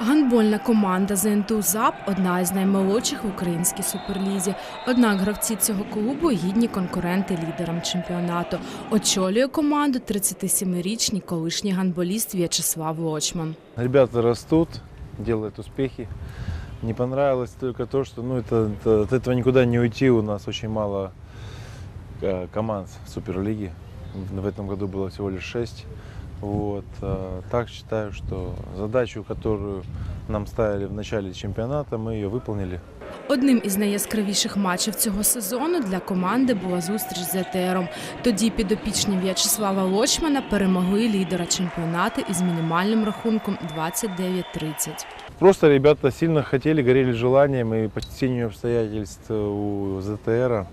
Гандбольна команда ЗНТУ ЗАП одна із наймолодших в українській суперлізі. Однак гравці цього клубу гідні конкуренти лідерам чемпіонату. Очолює команду 37-річний колишній гандболіст В'ячеслав Лочман. Ребята растут, делают успехи. Не понравилось только то, что ну, это, это- от этого никуда не уйти. У нас очень мало э, команд Суперлиги. В в этом году было всего лишь шесть. Вот. а Так считаю, что задачу, которую нам ставили в начале чемпионата, мы ее выполнили. Одним із найяскравіших матчів цього сезону для команди була зустріч з ЕТРом. Тоді підопічні В'ячеслава Лочмана перемогли лідера чемпіонату із мінімальним рахунком 29-30. Просто ребята сильно хотели, горели желанием, и по стечению обстоятельств у ЗТР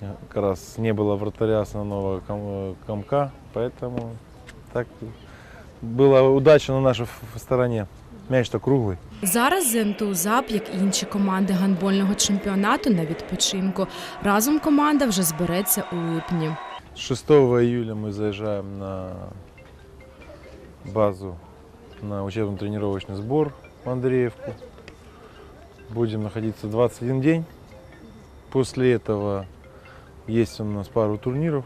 как раз не было вратаря основного ком- комка, поэтому так была удача на нашей ф- стороне. Мяч-то круглый. Зараз ЗНТУ ЗАП, як і інші команди гандбольного чемпіонату, на відпочинку. Разом команда вже збереться у липні. 6 июля мы заезжаем на базу на учебно-тренировочный сбор в Андреевку. Будем находиться 21 день. После этого есть у нас пару турниров,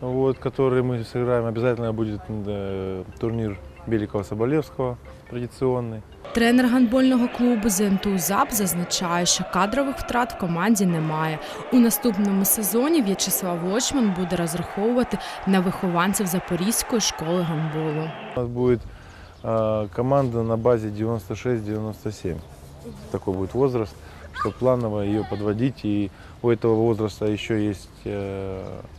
вот, которые мы сыграем. Обязательно будет э, турнир Беликова Соболевского традиционный. Тренер гандбольного клубу ЗНТУ ЗАП зазначає, що кадрових втрат в команді немає. У наступному сезоні В'ячеслав Лочман буде розраховувати на вихованців Запорізької школи гандболу. У нас будет э, команда на базе 96-97. Такой будет возраст, чтобы планово ее подводить. И у этого возраста еще есть э, э,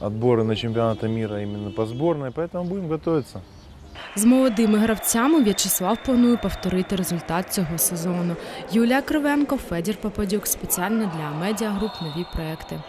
отборы на чемпионаты мира именно по сборной, поэтому будем готовиться. З молодими гравцями В'ячеслав планує повторити результат цього сезону. Юлія Кривенко, Федір Попадюк спеціально для медіагруп нові проекти.